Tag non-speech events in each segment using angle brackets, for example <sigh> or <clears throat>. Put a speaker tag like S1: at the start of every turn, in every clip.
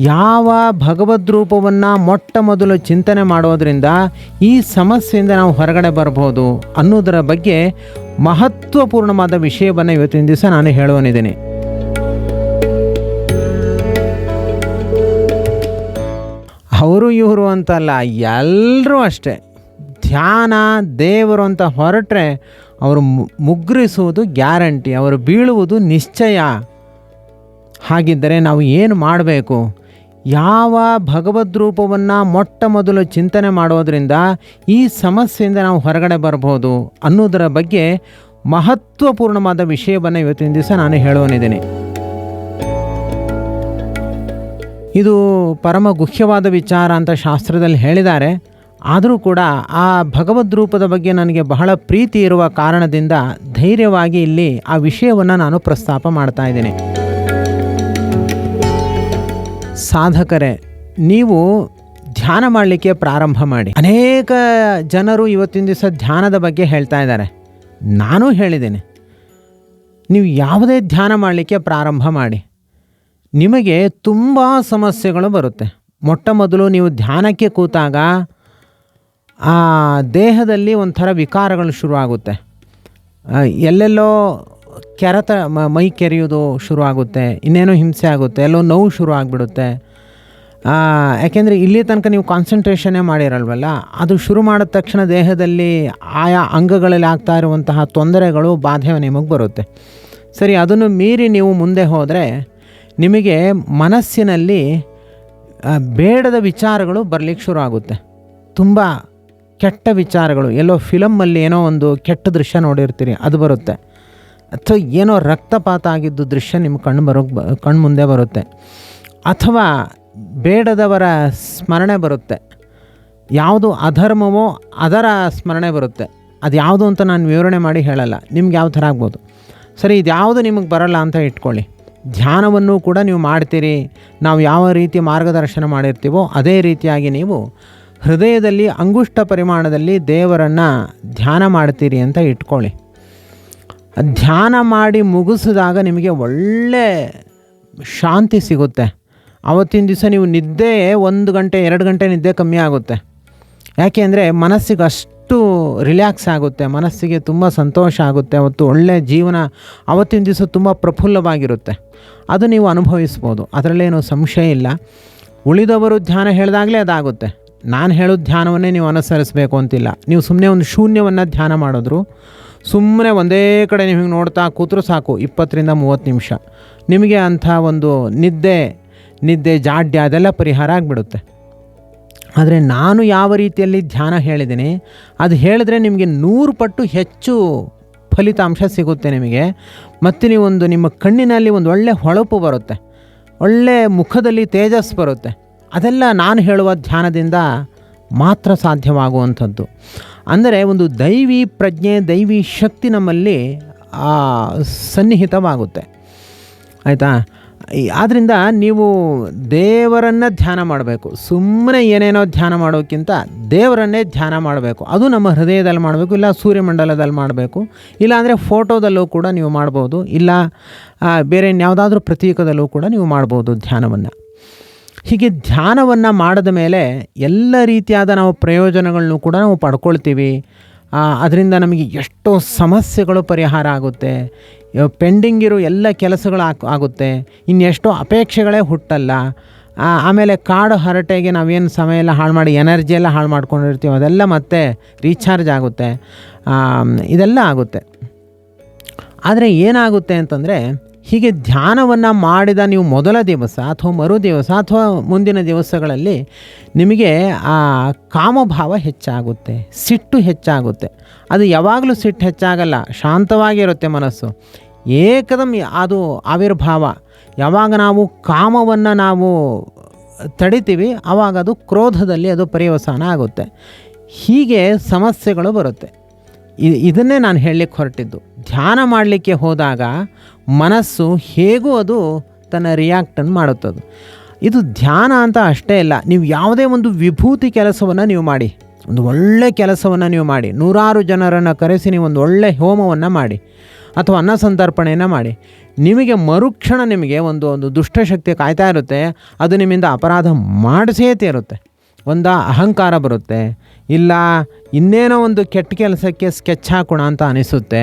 S1: ಯಾವ ಭಗವದ್ ರೂಪವನ್ನು ಮೊಟ್ಟ ಮೊದಲು ಚಿಂತನೆ ಮಾಡೋದರಿಂದ ಈ ಸಮಸ್ಯೆಯಿಂದ ನಾವು ಹೊರಗಡೆ ಬರ್ಬೋದು ಅನ್ನೋದರ ಬಗ್ಗೆ ಮಹತ್ವಪೂರ್ಣವಾದ ವಿಷಯವನ್ನು ಇವತ್ತಿನ ದಿವಸ ನಾನು ಹೇಳುವನಿದ್ದೀನಿ. ಅವರು ಇವರು ಅಂತಲ್ಲ ಎಲ್ಲರೂ ಅಷ್ಟೇ. ಧ್ಯಾನ, ದೇವರು ಅಂತ ಹೊರಟ್ರೆ ಅವರು ಮುಗ್ರಿಸುವುದು ಗ್ಯಾರಂಟಿ, ಅವರು ಬೀಳುವುದು ನಿಶ್ಚಯ. ಹಾಗಿದ್ದರೆ ನಾವು ಏನು ಮಾಡಬೇಕು? ಯಾವ ಭಗವದ್ ರೂಪವನ್ನು ಮೊಟ್ಟ ಮೊದಲು ಚಿಂತನೆ ಮಾಡೋದರಿಂದ ಈ ಸಮಸ್ಯೆಯಿಂದ ನಾವು ಹೊರಗಡೆ ಬರ್ಬೋದು ಅನ್ನೋದರ ಬಗ್ಗೆ ಮಹತ್ವಪೂರ್ಣವಾದ ವಿಷಯವನ್ನು ಇವತ್ತಿನ ದಿವಸ ನಾನು ಹೇಳುವನಿದ್ದೀನಿ. ಇದು ಪರಮ ಗುಹ್ಯವಾದ ವಿಚಾರ ಅಂತ ಶಾಸ್ತ್ರದಲ್ಲಿ ಹೇಳಿದ್ದಾರೆ. ಆದರೂ ಕೂಡ ಆ ಭಗವದ್ ರೂಪದ ಬಗ್ಗೆ ನನಗೆ ಬಹಳ ಪ್ರೀತಿ ಇರುವ ಕಾರಣದಿಂದ ಧೈರ್ಯವಾಗಿ ಇಲ್ಲಿ ಆ ವಿಷಯವನ್ನು ನಾನು ಪ್ರಸ್ತಾಪ ಮಾಡ್ತಾ ಇದ್ದೀನಿ. ಸಾಧಕರೇ, ನೀವು ಧ್ಯಾನ ಮಾಡಲಿಕ್ಕೆ ಪ್ರಾರಂಭ ಮಾಡಿ. ಅನೇಕ ಜನರು ಇವತ್ತಿನ ದಿವಸ ಧ್ಯಾನದ ಬಗ್ಗೆ ಹೇಳ್ತಾ ಇದ್ದಾರೆ. ನಾನು ಹೇಳಿದ್ದೇನೆ. ನೀವು ಯಾವುದೇ ಧ್ಯಾನ ಮಾಡಲಿಕ್ಕೆ ಪ್ರಾರಂಭ ಮಾಡಿ. ನಿಮಗೆ ತುಂಬ ಸಮಸ್ಯೆಗಳು ಬರುತ್ತೆ. ಮೊಟ್ಟ ಮೊದಲು ನೀವು ಧ್ಯಾನಕ್ಕೆ ಕೂತಾಗ ಆ ದೇಹದಲ್ಲಿ ಒಂಥರ ವಿಕಾರಗಳು ಶುರುವಾಗುತ್ತೆ. ಎಲ್ಲೆಲ್ಲೋ ಕೆರೆತ ಮ- ಕೆರೆಯೋದು ಶುರು ಆಗುತ್ತೆ ಇನ್ನೇನೋ ಹಿಂಸೆ ಆಗುತ್ತೆ, ಎಲ್ಲೋ ನೋವು ಶುರು ಆಗಿಬಿಡುತ್ತೆ ಯಾಕೆಂದರೆ ಇಲ್ಲಿ ತನಕ ನೀವು ಕಾನ್ಸಂಟ್ರೇಷನ್ನೇ ಮಾಡಿರಲ್ವಲ್ಲ, ಅದು ಶುರು ಮಾಡಿದ ತಕ್ಷಣ ದೇಹದಲ್ಲಿ ಆಯಾ ಅಂಗಗಳಲ್ಲಿ ಆಗ್ತಾ ಇರುವಂತಹ ತೊಂದರೆಗಳು ಬಾಧೆ ನಿಮಗೆ ಬರುತ್ತೆ. ಸರಿ, ಅದನ್ನು ಮೀರಿ ನೀವು ಮುಂದೆ ಹೋದರೆ ನಿಮಗೆ ಮನಸ್ಸಿನಲ್ಲಿ ಬೇಡದ ವಿಚಾರಗಳು ಬರಲಿಕ್ಕೆ ಶುರು ಆಗುತ್ತೆ ತುಂಬ ಕೆಟ್ಟ ವಿಚಾರಗಳು, ಎಲ್ಲೋ ಫಿಲಮ್ಮಲ್ಲಿ ಏನೋ ಒಂದು ಕೆಟ್ಟ ದೃಶ್ಯ ನೋಡಿರ್ತೀರಿ, ಅದು ಬರುತ್ತೆ. ಅಥವಾ ಏನೋ ರಕ್ತಪಾತ ಆಗಿದ್ದು ದೃಶ್ಯ ನಿಮ್ಮ ಕಣ್ಣು ಬರೋಕ್ಕೆ ಬ, ಕಣ್ಣು ಮುಂದೆ ಬರುತ್ತೆ. ಅಥವಾ ಬೇಡದವರ ಸ್ಮರಣೆ ಬರುತ್ತೆ. ಯಾವುದು ಅಧರ್ಮವೋ ಅದರ ಸ್ಮರಣೆ ಬರುತ್ತೆ. ಅದು ಯಾವುದು ಅಂತ ನಾನು ವಿವರಣೆ ಮಾಡಿ ಹೇಳಲ್ಲ. ನಿಮ್ಗೆ ಯಾವ ಥರ ಆಗ್ಬೋದು. ಸರಿ, ಇದು ಯಾವುದು ನಿಮಗೆ ಬರಲ್ಲ ಅಂತ ಇಟ್ಕೊಳ್ಳಿ. ಧ್ಯಾನವನ್ನು ಕೂಡ ನೀವು ಮಾಡ್ತೀರಿ. ನಾವು ಯಾವ ರೀತಿ ಮಾರ್ಗದರ್ಶನ ಮಾಡಿರ್ತೀವೋ ಅದೇ ರೀತಿಯಾಗಿ ನೀವು ಹೃದಯದಲ್ಲಿ ಅಂಗುಷ್ಟ ಪರಿಮಾಣದಲ್ಲಿ ದೇವರನ್ನು ಧ್ಯಾನ ಮಾಡ್ತೀರಿ ಅಂತ ಇಟ್ಕೊಳ್ಳಿ. ಧ್ಯಾನ ಮಾಡಿ ಮುಗಿಸಿದಾಗ ನಿಮಗೆ ಒಳ್ಳೆ ಶಾಂತಿ ಸಿಗುತ್ತೆ. ಆವತ್ತಿನ ದಿವಸ ನೀವು ನಿದ್ದೆ ಒಂದು ಗಂಟೆ, ಎರಡು ಗಂಟೆ ನಿದ್ದೆ ಕಮ್ಮಿ ಆಗುತ್ತೆ. ಯಾಕೆ ಅಂದರೆ ಮನಸ್ಸಿಗೆ ಅಷ್ಟು ರಿಲ್ಯಾಕ್ಸ್ ಆಗುತ್ತೆ, ಮನಸ್ಸಿಗೆ ತುಂಬ ಸಂತೋಷ ಆಗುತ್ತೆ, ಅವತ್ತು ಒಳ್ಳೆಯ ಜೀವನ ಅವತ್ತಿನ ದಿವಸ ತುಂಬ ಪ್ರಫುಲ್ಲವಾಗಿರುತ್ತೆ. ಅದು ನೀವು ಅನುಭವಿಸ್ಬೋದು ಅದರಲ್ಲೇನು ಸಂಶಯ ಇಲ್ಲ. ಉಳಿದವರು ಧ್ಯಾನ ಹೇಳಿದಾಗಲೇ ಅದಾಗುತ್ತೆ. ನಾನು ಹೇಳೋ ಧ್ಯಾನವನ್ನೇ ನೀವು ಅನುಸರಿಸಬೇಕು ಅಂತಿಲ್ಲ. ನೀವು ಸುಮ್ಮನೆ ಒಂದು ಶೂನ್ಯವನ್ನು ಧ್ಯಾನ ಮಾಡಿದ್ರು ಸುಮ್ಮನೆ ಒಂದೇ ಕಡೆ ನಿಮಗೆ ನೋಡ್ತಾ ಕೂತ್ರು ಸಾಕು, ಇಪ್ಪತ್ತರಿಂದ ಮೂವತ್ತು ನಿಮಿಷ. ನಿಮಗೆ ಅಂಥ ಒಂದು ನಿದ್ದೆ ನಿದ್ದೆ ಜಾಡ್ಯ ಅದೆಲ್ಲ ಪರಿಹಾರ ಆಗಿಬಿಡುತ್ತೆ. ಆದರೆ ನಾನು ಯಾವ ರೀತಿಯಲ್ಲಿ ಧ್ಯಾನ ಹೇಳಿದ್ದೀನಿ, ಅದು ಹೇಳಿದ್ರೆ ನಿಮಗೆ ನೂರು ಪಟ್ಟು ಹೆಚ್ಚು ಫಲಿತಾಂಶ ಸಿಗುತ್ತೆ ನಿಮಗೆ. ಮತ್ತು ನೀವೊಂದು ನಿಮ್ಮ ಕಣ್ಣಿನಲ್ಲಿ ಒಂದು ಒಳ್ಳೆ ಹೊಳಪು ಬರುತ್ತೆ, ಒಳ್ಳೆ ಮುಖದಲ್ಲಿ ತೇಜಸ್ ಬರುತ್ತೆ. ಅದೆಲ್ಲ ನಾನು ಹೇಳುವ ಧ್ಯಾನದಿಂದ ಮಾತ್ರ ಸಾಧ್ಯವಾಗುವಂಥದ್ದು. ಅಂದರೆ ಒಂದು ದೈವಿ ಪ್ರಜ್ಞೆ, ದೈವಿ ಶಕ್ತಿ ನಮ್ಮಲ್ಲಿ ಸನ್ನಿಹಿತವಾಗುತ್ತೆ. ಆಯಿತಾ? ಆದ್ದರಿಂದ ನೀವು ದೇವರನ್ನು ಧ್ಯಾನ ಮಾಡಬೇಕು. ಸುಮ್ಮನೆ ಏನೇನೋ ಧ್ಯಾನ ಮಾಡೋಕ್ಕಿಂತ ದೇವರನ್ನೇ ಧ್ಯಾನ ಮಾಡಬೇಕು. ಅದು ನಮ್ಮ ಹೃದಯದಲ್ಲಿ ಮಾಡಬೇಕು, ಇಲ್ಲ ಸೂರ್ಯಮಂಡಲದಲ್ಲಿ ಮಾಡಬೇಕು, ಇಲ್ಲ ಅಂದರೆ ಫೋಟೋದಲ್ಲೂ ಕೂಡ ನೀವು ಮಾಡ್ಬೋದು, ಇಲ್ಲ ಬೇರೆ ಯಾವುದಾದ್ರೂ ಪ್ರತೀಕದಲ್ಲೂ ಕೂಡ ನೀವು ಮಾಡ್ಬೋದು ಧ್ಯಾನವನ್ನು. ಹೀಗೆ ಧ್ಯಾನವನ್ನು ಮಾಡಿದ ಮೇಲೆ ಎಲ್ಲ ರೀತಿಯಾದ ನಾವು ಪ್ರಯೋಜನಗಳನ್ನು ಕೂಡ ನಾವು ಪಡ್ಕೊಳ್ತೀವಿ. ಅದರಿಂದ ನಮಗೆ ಎಷ್ಟೋ ಸಮಸ್ಯೆಗಳು ಪರಿಹಾರ ಆಗುತ್ತೆ. ಪೆಂಡಿಂಗ್ ಇರೋ ಎಲ್ಲ ಕೆಲಸಗಳು ಆಗ್- ಆಗುತ್ತೆ. ಇನ್ನೆಷ್ಟೋ ಅಪೇಕ್ಷೆಗಳೇ ಹುಟ್ಟಲ್ಲ. ಆಮೇಲೆ ಕಾಡು ಹರಟೆಗೆ ನಾವೇನು ಸಮಯ ಎಲ್ಲ ಹಾಳು ಮಾಡಿ, ಎನರ್ಜಿ ಎಲ್ಲ ಹಾಳು ಮಾಡ್ಕೊಂಡಿರ್ತೀವಿ, ಅದೆಲ್ಲ ಮತ್ತೆ ರೀಚಾರ್ಜ್ ಆಗುತ್ತೆ. ಇದೆಲ್ಲ ಆಗುತ್ತೆ. ಆದರೆ ಏನಾಗುತ್ತೆ ಅಂತಂದರೆ ಹೀಗೆ ಧ್ಯಾನವನ್ನು ಮಾಡಿದ ನೀವು ಮೊದಲ ದಿವಸ ಅಥವಾ ಮರು ದಿವಸ ಅಥವಾ ಮುಂದಿನ ದಿವಸಗಳಲ್ಲಿ ನಿಮಗೆ ಆ ಕಾಮಭಾವ ಹೆಚ್ಚಾಗುತ್ತೆ, ಸಿಟ್ಟು ಹೆಚ್ಚಾಗುತ್ತೆ. ಅದು ಯಾವಾಗಲೂ ಸಿಟ್ಟು ಹೆಚ್ಚಾಗಲ್ಲ, ಶಾಂತವಾಗಿರುತ್ತೆ ಮನಸ್ಸು. ಏಕದಮ್ ಅದು ಆವಿರ್ಭಾವ. ಯಾವಾಗ ನಾವು ಕಾಮವನ್ನು ನಾವು ತಡಿತೀವಿ ಆವಾಗ ಅದು ಕ್ರೋಧದಲ್ಲಿ ಅದು ಪರ್ಯವಸಾನ ಆಗುತ್ತೆ. ಹೀಗೆ ಸಮಸ್ಯೆಗಳು ಬರುತ್ತೆ. ಇದನ್ನೇ ನಾನು ಹೇಳಲಿಕ್ಕೆ ಹೊರಟಿದ್ದು. ಧ್ಯಾನ ಮಾಡಲಿಕ್ಕೆ ಹೋದಾಗ ಮನಸ್ಸು ಹೇಗೂ ಅದು ತನ್ನ ರಿಯಾಕ್ಟನ್ನು ಮಾಡುತ್ತದೆ. ಇದು ಧ್ಯಾನ ಅಂತ ಅಷ್ಟೇ ಇಲ್ಲ, ನೀವು ಯಾವುದೇ ಒಂದು ವಿಭೂತಿ ಕೆಲಸವನ್ನು ನೀವು ಮಾಡಿ, ಒಂದು ಒಳ್ಳೆ ಕೆಲಸವನ್ನು ನೀವು ಮಾಡಿ, ನೂರಾರು ಜನರನ್ನು ಕರೆಸಿ ನೀವು ಒಂದು ಒಳ್ಳೆ ಹೋಮವನ್ನು ಮಾಡಿ ಅಥವಾ ಅನ್ನ ಸಂತರ್ಪಣೆಯನ್ನು ಮಾಡಿ, ನಿಮಗೆ ಮರುಕ್ಷಣ ನಿಮಗೆ ಒಂದು ಒಂದು ದುಷ್ಟಶಕ್ತಿ ಕಾಯ್ತಾ ಇರುತ್ತೆ, ಅದು ನಿಮ್ಮಿಂದ ಅಪರಾಧ ಮಾಡಿಸೇ ತೀರುತ್ತೆ. ಒಂದು ಅಹಂಕಾರ ಬರುತ್ತೆ. ಇಲ್ಲ ಇನ್ನೇನೋ ಒಂದು ಕೆಟ್ಟ ಕೆಲಸಕ್ಕೆ ಸ್ಕೆಚ್ ಹಾಕೋಣ ಅಂತ ಅನಿಸುತ್ತೆ.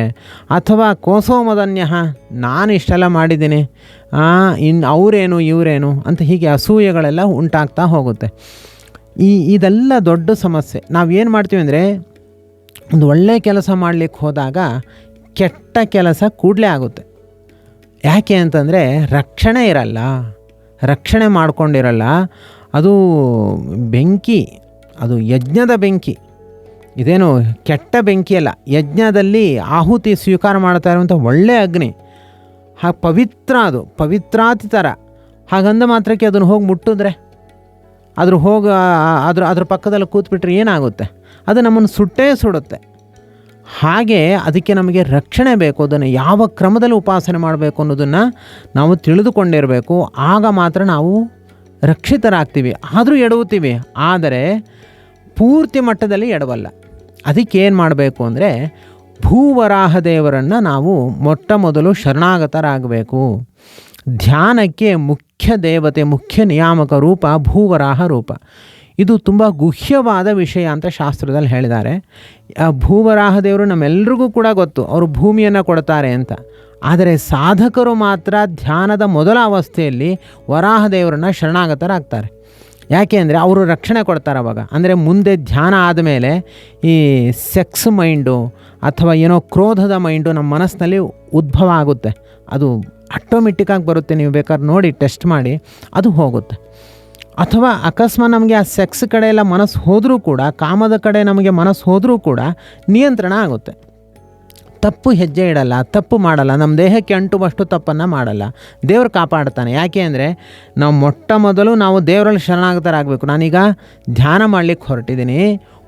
S1: ಅಥವಾ ಕೋಸೋ ಮದನ್ಯ ನಾನು ಇಷ್ಟೆಲ್ಲ ಮಾಡಿದ್ದೀನಿ. ಇನ್ನು ಅವರೇನು, ಇವರೇನು ಅಂತ ಹೀಗೆ ಅಸೂಯೆಗಳೆಲ್ಲ ಉಂಟಾಗ್ತಾ ಹೋಗುತ್ತೆ. ಈ, ಇದೆಲ್ಲ ದೊಡ್ಡ ಸಮಸ್ಯೆ. ನಾವು ಏನು ಮಾಡ್ತೀವಿ ಅಂದರೆ, ಒಂದು ಒಳ್ಳೆಯ ಕೆಲಸ ಮಾಡಲಿಕ್ಕೆ ಹೋದಾಗ ಕೆಟ್ಟ ಕೆಲಸ ಕೂಡಲೇ ಆಗುತ್ತೆ. ಯಾಕೆ ಅಂತಂದರೆ ರಕ್ಷಣೆ ಇರಲ್ಲ. ರಕ್ಷಣೆ ಮಾಡ್ಕೊಂಡಿರಲ್ಲ. ಅದು ಬೆಂಕಿ, ಅದು ಯಜ್ಞದ ಬೆಂಕಿ. ಇದೇನು ಕೆಟ್ಟ ಬೆಂಕಿ ಅಲ್ಲ, ಯಜ್ಞದಲ್ಲಿ ಆಹುತಿ ಸ್ವೀಕಾರ ಮಾಡ್ತಾ ಇರುವಂಥ ಒಳ್ಳೆಯ ಅಗ್ನಿ. ಹಾಗೆ ಪವಿತ್ರ ಅದು, ಪವಿತ್ರಾತಿ ಥರ ಹಾಗಂದ ಮಾತ್ರಕ್ಕೆ ಅದನ್ನು ಹೋಗಿ ಮುಟ್ಟಿದ್ರೆ? ಅದ್ರ ಹೋಗ, ಅದ್ರ ಅದ್ರ ಪಕ್ಕದಲ್ಲಿ ಕೂತ್ಬಿಟ್ರೆ ಏನಾಗುತ್ತೆ? ಅದು ನಮ್ಮನ್ನು ಸುಟ್ಟೇ ಸುಡುತ್ತೆ. ಹಾಗೆ ಅದಕ್ಕೆ ನಮಗೆ ರಕ್ಷಣೆ ಬೇಕು, ಅದನ್ನು ಯಾವ ಕ್ರಮದಲ್ಲಿ ಉಪಾಸನೆ ಮಾಡಬೇಕು ಅನ್ನೋದನ್ನು ನಾವು ತಿಳಿದುಕೊಂಡಿರಬೇಕು. ಆಗ ಮಾತ್ರ ನಾವು ರಕ್ಷಿತರಾಗ್ತೀವಿ, ಆದರೂ ಎಡವುತ್ತೀವಿ, ಆದರೆ ಪೂರ್ತಿ ಮಟ್ಟದಲ್ಲಿ ಎಡವಲ್ಲ. ಅದಕ್ಕೆ ಏನು ಮಾಡಬೇಕು ಅಂದರೆ ಭೂವರಾಹ ದೇವರನ್ನು ನಾವು ಮೊಟ್ಟ ಮೊದಲು ಶರಣಾಗತರಾಗಬೇಕು. ಧ್ಯಾನಕ್ಕೆ ಮುಖ್ಯ ದೇವತೆ, ಮುಖ್ಯ ನಿಯಾಮಕ ರೂಪ ಭೂವರಾಹ ರೂಪ. ಇದು ತುಂಬ ಗುಹ್ಯವಾದ ವಿಷಯ ಅಂತ ಶಾಸ್ತ್ರದಲ್ಲಿ ಹೇಳಿದ್ದಾರೆ. ಭೂವರಾಹ ದೇವರು ನಮ್ಮೆಲ್ರಿಗೂ ಕೂಡ ಗೊತ್ತು, ಅವರು ಭೂಮಿಯನ್ನು ಕೊಡ್ತಾರೆ ಅಂತ. ಆದರೆ ಸಾಧಕರು ಮಾತ್ರ ಧ್ಯಾನದ ಮೊದಲ ಅವಸ್ಥೆಯಲ್ಲಿ ವರಾಹ ದೇವರನ್ನ ಶರಣಾಗತರಾಗ್ತಾರೆ. ಯಾಕೆ ಅಂದರೆ ಅವರು ರಕ್ಷಣೆ ಕೊಡ್ತಾರೆ ಅವಾಗ. ಅಂದರೆ ಮುಂದೆ ಧ್ಯಾನ ಆದಮೇಲೆ ಈ ಸೆಕ್ಸ್ ಮೈಂಡು ಅಥವಾ ಏನೋ ಕ್ರೋಧದ ಮೈಂಡು ನಮ್ಮ ಮನಸ್ಸಿನಲ್ಲಿ ಉದ್ಭವ ಆಗುತ್ತೆ. ಅದು ಆಟೋಮೆಟಿಕ್ಕಾಗಿ ಬರುತ್ತೆ. ನೀವು ಬೇಕಾದ್ರೆ ನೋಡಿ ಟೆಸ್ಟ್ ಮಾಡಿ, ಅದು ಹೋಗುತ್ತೆ. ಅಥವಾ ಅಕಸ್ಮಾತ್ ನಮಗೆ ಆ ಸೆಕ್ಸ್ ಕಡೆ ಎಲ್ಲ ಮನಸ್ಸು ಹೋದರೂ ಕೂಡ, ಕಾಮದ ಕಡೆ ನಮಗೆ ಮನಸ್ಸು ಹೋದರೂ ಕೂಡ ನಿಯಂತ್ರಣ ಆಗುತ್ತೆ. ತಪ್ಪು ಹೆಜ್ಜೆ ಇಡಲ್ಲ, ತಪ್ಪು ಮಾಡಲ್ಲ, ನಮ್ಮ ದೇಹಕ್ಕೆ ಅಂಟುವಷ್ಟು ತಪ್ಪನ್ನು ಮಾಡಲ್ಲ. ದೇವರು ಕಾಪಾಡ್ತಾನೆ. ಯಾಕೆ ಅಂದರೆ ನಾವು ಮೊಟ್ಟ ಮೊದಲು ನಾವು ದೇವರಲ್ಲಿ ಶರಣಾಗತರಾಗಬೇಕು. ನಾನೀಗ ಧ್ಯಾನ ಮಾಡಲಿಕ್ಕೆ ಹೊರಟಿದ್ದೀನಿ.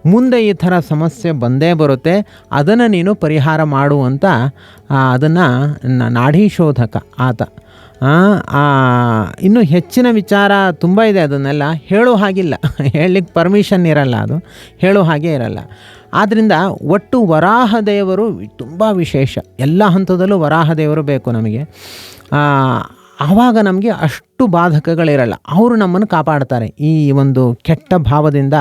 S1: ಮುಂದೆ ಈ ಥರ ಸಮಸ್ಯೆ ಬಂದೇ ಬರುತ್ತೆ. ಅದನ್ನು ನೀನು ಪರಿಹಾರ ಮಾಡು ಅದನ್ನು ನಾಡಿ ಶೋಧಕ ಆತ. ಇನ್ನು ಹೆಚ್ಚಿನ ವಿಚಾರ ತುಂಬ ಇದೆ ಅದನ್ನೆಲ್ಲ. ಹೇಳೋ ಹಾಗಿಲ್ಲ. <laughs> ಹೇಳಲಿಕ್ಕೆ ಪರ್ಮಿಷನ್ ಇರಲ್ಲ ಅದು. ಹೇಳೋ ಹಾಗೆ ಇರಲ್ಲ. ಆದ್ದರಿಂದ ಒಟ್ಟು ವರಾಹ ದೇವರು ತುಂಬ ವಿಶೇಷ. ಎಲ್ಲ ಹಂತದಲ್ಲೂ ವರಾಹ ದೇವರು ಬೇಕು ನಮಗೆ. ಆವಾಗ ನಮಗೆ ಅಷ್ಟು ಬಾಧಕಗಳಿರಲ್ಲ. ಅವರು ನಮ್ಮನ್ನು ಕಾಪಾಡ್ತಾರೆ. ಈ ಒಂದು ಕೆಟ್ಟ ಭಾವದಿಂದ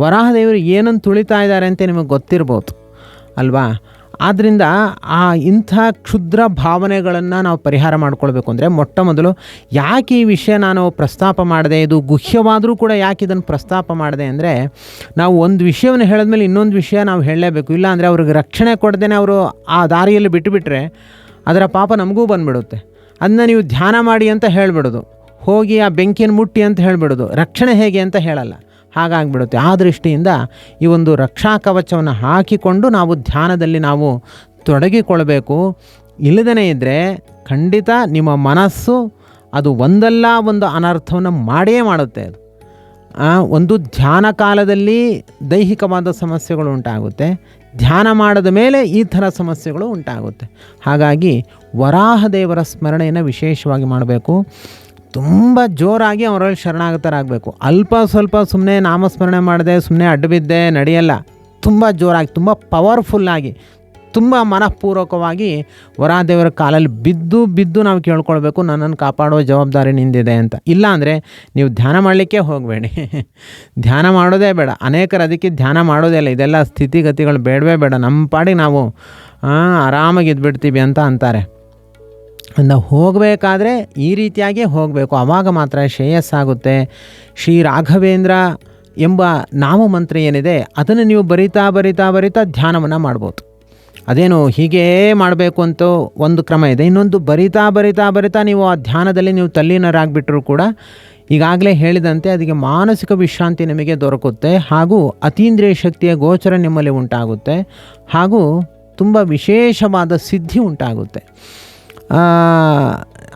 S1: ವರಾಹ ದೇವರು ಏನನ್ನು ತುಳಿತಾ ಇದ್ದಾರೆ ಅಂತ ನಿಮಗೆ ಗೊತ್ತಿರ್ಬೋದು. ಅಲ್ವಾ? ಆದ್ದರಿಂದ ಆ ಇಂಥ ಕ್ಷುದ್ರ ಭಾವನೆಗಳನ್ನು ನಾವು ಪರಿಹಾರ ಮಾಡ್ಕೊಳ್ಬೇಕು ಅಂದರೆ ಮೊಟ್ಟ ಮೊದಲು ಯಾಕೆ ಈ ವಿಷಯ ನಾನು ಪ್ರಸ್ತಾಪ ಮಾಡಿದೆ? ಇದು ಗುಹ್ಯವಾದರೂ ಕೂಡ ಯಾಕೆ ಇದನ್ನು ಪ್ರಸ್ತಾಪ ಮಾಡಿದೆ ಅಂದರೆ ನಾವು ಒಂದು ವಿಷಯವನ್ನು ಹೇಳಿದ್ಮೇಲೆ ಇನ್ನೊಂದು ವಿಷಯ ನಾವು ಹೇಳಲೇಬೇಕು. ಇಲ್ಲ ಅಂದರೆ ಅವ್ರಿಗೆ ರಕ್ಷಣೆ ಕೊಡ್ದೇ ಅವರು ಆ ದಾರಿಯಲ್ಲಿ ಬಿಟ್ಟುಬಿಟ್ರೆ ಅದರ ಪಾಪ ನಮಗೂ ಬಂದುಬಿಡುತ್ತೆ. ಅದನ್ನ ನೀವು ಧ್ಯಾನ ಮಾಡಿ ಅಂತ ಹೇಳಿಬಿಡೋದು. ಹೋಗಿ ಆ ಬೆಂಕಿಯನ್ನು ಮುಟ್ಟಿ ಅಂತ ಹೇಳಿಬಿಡೋದು. ರಕ್ಷಣೆ ಹೇಗೆ ಅಂತ ಹೇಳಲ್ಲ. ಹಾಗಾಗಿಬಿಡುತ್ತೆ. ಆ ದೃಷ್ಟಿಯಿಂದ ಈ ಒಂದು ರಕ್ಷಾ ಕವಚವನ್ನು ಹಾಕಿಕೊಂಡು ನಾವು ಧ್ಯಾನದಲ್ಲಿ ನಾವು ತೊಡಗಿಕೊಳ್ಬೇಕು. ಇಲ್ಲದೇ ಇದ್ದರೆ ಖಂಡಿತ ನಿಮ್ಮ ಮನಸ್ಸು ಅದು ಒಂದಲ್ಲ ಒಂದು ಅನರ್ಥವನ್ನು ಮಾಡೇ ಮಾಡುತ್ತೆ. ಅದು ಒಂದು ಧ್ಯಾನ ಕಾಲದಲ್ಲಿ ದೈಹಿಕವಾದ ಸಮಸ್ಯೆಗಳು ಉಂಟಾಗುತ್ತೆ. ಧ್ಯಾನ ಮಾಡಿದ ಮೇಲೆ ಈ ಥರ ಸಮಸ್ಯೆಗಳು ಉಂಟಾಗುತ್ತೆ. ಹಾಗಾಗಿ ವರಾಹ ದೇವರ ಸ್ಮರಣೆಯನ್ನು ವಿಶೇಷವಾಗಿ ಮಾಡಬೇಕು. ತುಂಬ ಜೋರಾಗಿ ಅವರಲ್ಲಿ ಶರಣಾಗತರಾಗಬೇಕು. ಅಲ್ಪ ಸ್ವಲ್ಪ ಸುಮ್ಮನೆ ನಾಮಸ್ಮರಣೆ ಮಾಡಿದೆ ಸುಮ್ಮನೆ ಅಡ್ಡಬಿದ್ದೆ ನಡೆಯಲ್ಲ. ತುಂಬ ಜೋರಾಗಿ, ತುಂಬ ಪವರ್ಫುಲ್ಲಾಗಿ, ತುಂಬ ಮನಃಪೂರ್ವಕವಾಗಿ ವರಾದೇವರ ಕಾಲಲ್ಲಿ ಬಿದ್ದು ಬಿದ್ದು ನಾವು ಕೇಳ್ಕೊಳ್ಬೇಕು, ನನ್ನನ್ನು ಕಾಪಾಡೋ ಜವಾಬ್ದಾರಿ ನಿಂದಿದೆ ಅಂತ. ಇಲ್ಲಾಂದರೆ ನೀವು ಧ್ಯಾನ ಮಾಡಲಿಕ್ಕೆ ಹೋಗಬೇಡಿ. <laughs> ಧ್ಯಾನ ಮಾಡೋದೇ ಬೇಡ. ಅನೇಕರು ಅದಕ್ಕೆ ಧ್ಯಾನ ಮಾಡೋದೇ ಇಲ್ಲ. ಇದೆಲ್ಲ ಸ್ಥಿತಿಗತಿಗಳು ಬೇಡವೇ ಬೇಡ. ನಮ್ಮ ಪಾಡಿಗೆ ನಾವು ಆರಾಮಾಗಿ ಇದ್ಬಿಡ್ತೀವಿ ಅಂತ ಅಂತಾರೆ. ನಾವು ಹೋಗಬೇಕಾದ್ರೆ ಈ ರೀತಿಯಾಗಿ ಹೋಗಬೇಕು. ಆವಾಗ ಮಾತ್ರ ಶ್ರೇಯಸ್ಸಾಗುತ್ತೆ. ಶ್ರೀ ರಾಘವೇಂದ್ರ ಎಂಬ ನಾಮಮಂತ್ರ ಏನಿದೆ, ಅದನ್ನು ನೀವು ಬರಿತಾ ಬರಿತಾ ಬರಿತಾ ಧ್ಯಾನವನ್ನು ಮಾಡ್ಬೋದು. ಅದೇನು ಹೀಗೇ ಮಾಡಬೇಕು ಅಂತ ಒಂದು ಕ್ರಮ ಇದೆ. ಇನ್ನೊಂದು ಬರಿತಾ ಬರಿತಾ ಬರಿತಾ ನೀವು ಆ ಧ್ಯಾನದಲ್ಲಿ ನೀವು ತಲ್ಲೀನರಾಗ್ಬಿಟ್ರೂ ಕೂಡ ಈಗಾಗಲೇ ಹೇಳಿದಂತೆ ಅದಕ್ಕೆ ಮಾನಸಿಕ ವಿಶ್ರಾಂತಿ ನಿಮಗೆ ದೊರಕುತ್ತೆ. ಹಾಗೂ ಅತೀಂದ್ರಿಯ ಶಕ್ತಿಯ ಗೋಚರ ನಿಮ್ಮಲ್ಲಿ ಉಂಟಾಗುತ್ತೆ. ಹಾಗೂ ತುಂಬ ವಿಶೇಷವಾದ ಸಿದ್ಧಿ ಉಂಟಾಗುತ್ತೆ.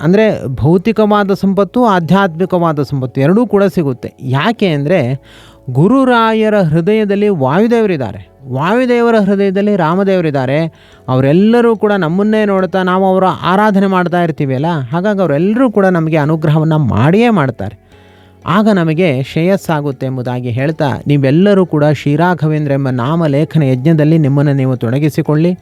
S1: ಅಂದರೆ ಭೌತಿಕವಾದ ಸಂಪತ್ತು, ಆಧ್ಯಾತ್ಮಿಕವಾದ ಸಂಪತ್ತು ಎರಡೂ ಕೂಡ ಸಿಗುತ್ತೆ. ಯಾಕೆ ಅಂದರೆ ಗುರುರಾಯರ ಹೃದಯದಲ್ಲಿ ವಾಯುದೇವರಿದ್ದಾರೆ. ವಾಯುದೇವರ ಹೃದಯದಲ್ಲಿ ರಾಮದೇವರಿದ್ದಾರೆ. ಅವರೆಲ್ಲರೂ ಕೂಡ ನಮ್ಮನ್ನೇ ನೋಡ್ತಾ ನಾವು ಅವರ ಆರಾಧನೆ ಮಾಡ್ತಾ ಇರ್ತೀವಿ ಅಲ್ಲ? ಹಾಗಾಗಿ ಅವರೆಲ್ಲರೂ ಕೂಡ ನಮಗೆ ಅನುಗ್ರಹವನ್ನು ಮಾಡಿಯೇ ಮಾಡ್ತಾರೆ. ಆಗ ನಮಗೆ ಶ್ರೇಯಸ್ಸಾಗುತ್ತೆ ಎಂಬುದಾಗಿ ಹೇಳ್ತಾ, ನೀವೆಲ್ಲರೂ ಕೂಡ ಶ್ರೀರಾಘವೇಂದ್ರ ಎಂಬ ನಾಮಲೇಖನ ಯಜ್ಞದಲ್ಲಿ ನಿಮ್ಮನ್ನು ನೀವು ತೊಡಗಿಸಿಕೊಳ್ಳಿ.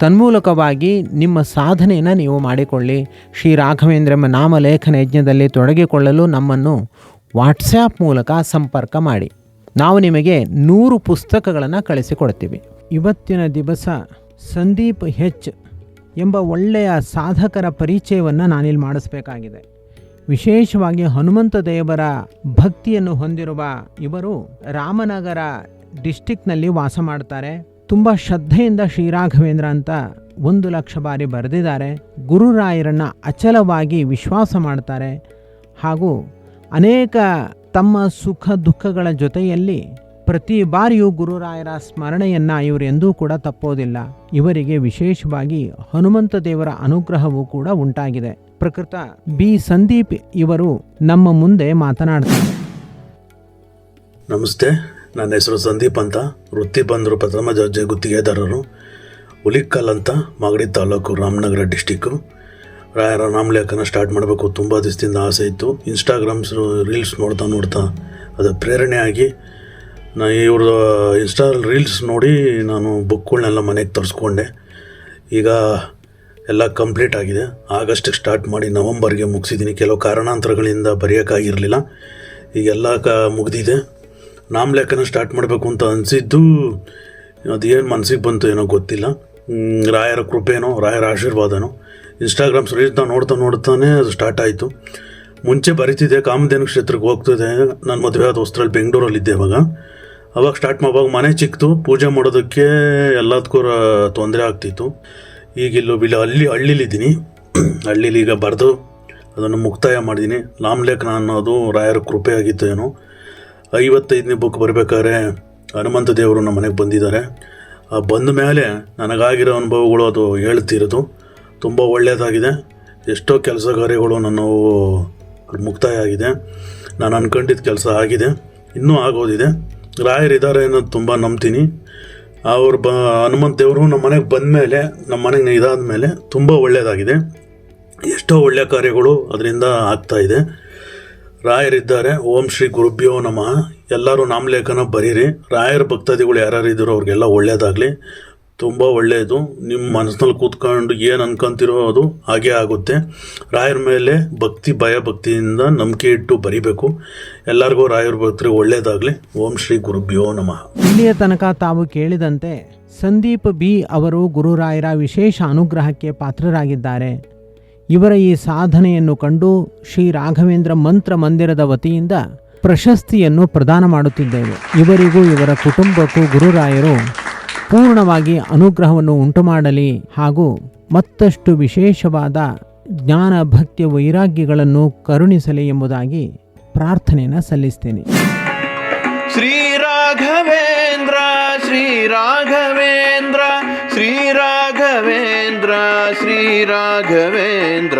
S1: ತನ್ಮೂಲಕವಾಗಿ ನಿಮ್ಮ ಸಾಧನೆಯನ್ನು ನೀವು ಮಾಡಿಕೊಳ್ಳಿ. ಶ್ರೀರಾಘವೇಂದ್ರ ಎಂಬ ನಾಮಲೇಖನ ಯಜ್ಞದಲ್ಲಿ ತೊಡಗಿಕೊಳ್ಳಲು ನಮ್ಮನ್ನು ವಾಟ್ಸ್ಯಾಪ್ ಮೂಲಕ ಸಂಪರ್ಕ ಮಾಡಿ. ನಾವು ನಿಮಗೆ ನೂರು ಪುಸ್ತಕಗಳನ್ನು ಕಳಿಸಿಕೊಡ್ತೀವಿ. ಇವತ್ತಿನ ದಿವಸ ಸಂದೀಪ್ ಹೆಚ್ ಎಂಬ ಒಳ್ಳೆಯ ಸಾಧಕರ ಪರಿಚಯವನ್ನು ನಾನಿಲ್ಲಿ ಮಾಡಿಸ್ಬೇಕಾಗಿದೆ. ವಿಶೇಷವಾಗಿ ಹನುಮಂತ ದೇವರ ಭಕ್ತಿಯನ್ನು ಹೊಂದಿರುವ ಇವರು ರಾಮನಗರ ಡಿಸ್ಟಿಕ್ನಲ್ಲಿ ವಾಸ ಮಾಡ್ತಾರೆ. ತುಂಬ ಶ್ರದ್ಧೆಯಿಂದ ಶ್ರೀರಾಘವೇಂದ್ರ ಅಂತ ಒಂದು ಲಕ್ಷ ಬಾರಿ ಬರೆದಿದ್ದಾರೆ. ಗುರುರಾಯರನ್ನು ಅಚಲವಾಗಿ ವಿಶ್ವಾಸ ಮಾಡ್ತಾರೆ. ಹಾಗೂ ಅನೇಕ ತಮ್ಮ ಸುಖ ದುಃಖಗಳ ಜೊತೆಯಲ್ಲಿ ಪ್ರತಿ ಬಾರಿಯೂ ಗುರುರಾಯರ ಸ್ಮರಣೆಯನ್ನು ಇವರು ಎಂದೂ ಕೂಡ ತಪ್ಪೋದಿಲ್ಲ. ಇವರಿಗೆ ವಿಶೇಷವಾಗಿ ಹನುಮಂತ ದೇವರ ಅನುಗ್ರಹವೂ ಕೂಡ ಉಂಟಾಗಿದೆ. ಪ್ರಕೃತ ಬಿ. ಸಂದೀಪ್ ಇವರು ನಮ್ಮ ಮುಂದೆ ಮಾತನಾಡ್ತಾರೆ.
S2: ನಮಸ್ತೆ, ನನ್ನ ಹೆಸರು ಸಂದೀಪ್ ಅಂತ. ವೃತ್ತಿ ಬಂದರು ಪ್ರಥಮ ದರ್ಜೆ ಗುತ್ತಿಗೆದಾರರು. ಹುಲಿಕಲ್ ಅಂತ ಮಾಗಡಿ ತಾಲೂಕು ರಾಮನಗರ ಡಿಸ್ಟಿಕ್ಕು. ರಾಯರ ನಾಮಲೇಖನ ಸ್ಟಾರ್ಟ್ ಮಾಡಬೇಕು. ತುಂಬ ದಿವಸದಿಂದ ಆಸೆ ಇತ್ತು. ಇನ್ಸ್ಟಾಗ್ರಾಮ್ಸ್ ರೀಲ್ಸ್ ನೋಡ್ತಾ ನೋಡ್ತಾ ಅದು ಪ್ರೇರಣೆ ಆಗಿ ನಾ ಇವ್ರ ಇನ್ಸ್ಟಾ ರೀಲ್ಸ್ ನೋಡಿ ನಾನು ಬುಕ್ಗಳನ್ನೆಲ್ಲ ಮನೆಗೆ ತರಿಸ್ಕೊಂಡೆ. ಈಗ ಎಲ್ಲ ಕಂಪ್ಲೀಟ್ ಆಗಿದೆ. ಆಗಸ್ಟಿಗೆ ಸ್ಟಾರ್ಟ್ ಮಾಡಿ ನವಂಬರ್ಗೆ ಮುಗಿಸಿದ್ದೀನಿ ಕೆಲವು ಕಾರಣಾಂತರಗಳಿಂದ ಬರೆಯೋಕ್ಕಾಗಿರಲಿಲ್ಲ. ಈಗೆಲ್ಲ ಕ ಮುಗಿದಿದೆ. ನಾಮಲೇಖನ ಸ್ಟಾರ್ಟ್ ಮಾಡಬೇಕು ಅಂತ ಅನಿಸಿದ್ದು ಅದೇನು ಮನಸ್ಸಿಗೆ ಬಂತು ಏನೋ ಗೊತ್ತಿಲ್ಲ. ರಾಯರ ಕೃಪೆನೋ, ರಾಯರ ಆಶೀರ್ವಾದನೋ. ಇನ್ಸ್ಟಾಗ್ರಾಮ್ಸ್ ರೀಲ್ಸ್ನ ನೋಡ್ತಾ ನೋಡ್ತಾನೆ ಅದು ಸ್ಟಾರ್ಟ್ ಆಯಿತು. ಮುಂಚೆ ಬರೀತಿದ್ದೆ, ಕಾಮಧೇನು ಕ್ಷೇತ್ರಕ್ಕೆ ಹೋಗ್ತಿದ್ದೆ. ನನ್ನ ಮದುವೆ ಆದ ವಸ್ತ್ರಲ್ಲಿ ಬೆಂಗಳೂರಲ್ಲಿದ್ದೆ ಅವಾಗ ಅವಾಗ ಸ್ಟಾರ್ಟ್ ಮಾಡುವಾಗ ಮನೆ ಚಿಕ್ತು, ಪೂಜೆ ಮಾಡೋದಕ್ಕೆ ಎಲ್ಲದಕ್ಕೂ ತೊಂದರೆ ಆಗ್ತಿತ್ತು. ಈಗ ಇಲ್ಲೂ ಬಿಲ್ಲ ಹಳ್ಳಿ ಹಳ್ಳಿಲಿದ್ದೀನಿ. <clears throat> ಹಳ್ಳಿಲಿ ಈಗ ಬರೆದು ಅದನ್ನು ಮುಕ್ತಾಯ ಮಾಡಿದ್ದೀನಿ. ಲೇಖನ ಅನ್ನೋದು ರಾಯರ ಕೃಪೆ ಆಗಿತ್ತು ಏನೋ. ಐವತ್ತೈದನೇ ಬುಕ್ ಬರಬೇಕಾದ್ರೆ ಹನುಮಂತ ದೇವರು ನಮ್ಮ ಮನೆಗೆ ಬಂದಿದ್ದಾರೆ. ಆ ಬಂದ ಮೇಲೆ ನನಗಾಗಿರೋ ಅನುಭವಗಳು ಅದು ಹೇಳ್ತಿರೋದು. ತುಂಬ ಒಳ್ಳೆಯದಾಗಿದೆ ಎಷ್ಟೋ ಕೆಲಸ ಕಾರ್ಯಗಳು ನನ್ನ ಮುಕ್ತಾಯ ಆಗಿದೆ. ನಾನು ಅನ್ಕೊಂಡಿದ್ದ ಕೆಲಸ ಆಗಿದೆ. ಇನ್ನೂ ಆಗೋದಿದೆ. ರಾಯರಿದ್ದಾರೆ ಅನ್ನೋದು ತುಂಬ ನಂಬ್ತೀನಿ. ಅವ್ರು ಬ, ಹನುಮಂತ ದೇವರು ನಮ್ಮ ಮನೆಗೆ ಬಂದ ಮೇಲೆ ನಮ್ಮ ಮನೆಗೆ ಇದಾದ ಮೇಲೆ ತುಂಬ ಒಳ್ಳೆಯದಾಗಿದೆ ಎಷ್ಟೋ ಒಳ್ಳೆಯ ಕಾರ್ಯಗಳು ಅದರಿಂದ ಆಗ್ತಾಯಿದೆ ರಾಯರಿದ್ದಾರೆ ಓಂ ಶ್ರೀ ಗುರುಭ್ಯೋ ನಮಃ. ಎಲ್ಲರೂ ನಾಮಲೇಖನ ಬರೀರಿ. ರಾಯರ ಭಕ್ತಾದಿಗಳು ಯಾರ್ಯಾರು ಇದ್ದರೂ ಅವ್ರಿಗೆಲ್ಲ ಒಳ್ಳೆಯದಾಗಲಿ ತುಂಬ ಒಳ್ಳೆಯದು. ನಿಮ್ಮ ಮನಸ್ಸಿನಲ್ಲಿ ಕೂತ್ಕೊಂಡು ಏನು ಅನ್ಕೊಂತಿರೋ ಅದು ಹಾಗೆ ಆಗುತ್ತೆ. ರಾಯರ ಮೇಲೆ ಭಕ್ತಿ, ಭಯ, ಭಕ್ತಿಯಿಂದ ನಂಬಿಕೆ ಇಟ್ಟು ಬರಿಬೇಕು. ಎಲ್ಲರಿಗೂ ರಾಯರ ಭಕ್ತರಿಗೆ ಒಳ್ಳೆಯದಾಗಲಿ ಓಂ ಶ್ರೀ ಗುರುಭ್ಯೋ ನಮಃ.
S1: ಇಲ್ಲಿಯ ತನಕ ತಾವು ಕೇಳಿದಂತೆ ಸಂದೀಪ್ ಬಿ ಅವರು ಗುರುರಾಯರ ವಿಶೇಷ ಅನುಗ್ರಹಕ್ಕೆ ಪಾತ್ರರಾಗಿದ್ದಾರೆ. ಇವರ ಈ ಸಾಧನೆಯನ್ನು ಕಂಡು ಶ್ರೀ ರಾಘವೇಂದ್ರ ಮಂತ್ರ ಮಂದಿರದ ವತಿಯಿಂದ ಪ್ರಶಸ್ತಿಯನ್ನು ಪ್ರದಾನ ಮಾಡುತ್ತಿದ್ದೇವೆ. ಇವರಿಗೂ ಇವರ ಕುಟುಂಬಕ್ಕೂ ಗುರುರಾಯರು ಪೂರ್ಣವಾಗಿ ಅನುಗ್ರಹವನ್ನು ಉಂಟುಮಾಡಲಿ ಹಾಗೂ ಮತ್ತಷ್ಟು ವಿಶೇಷವಾದ ಜ್ಞಾನ, ಭಕ್ತಿಯ ವೈರಾಗ್ಯಗಳನ್ನು ಕರುಣಿಸಲಿ ಎಂಬುದಾಗಿ ಪ್ರಾರ್ಥನೆಯನ್ನು ಸಲ್ಲಿಸ್ತೇನೆ.
S3: ಶ್ರೀ ರಾಘವೇಂದ್ರ ಶ್ರೀ ರಾಘವೇಂದ್ರ ಶ್ರೀ ರಾಘವೇಂದ್ರ ಶ್ರೀ ರಾಘವೇಂದ್ರ.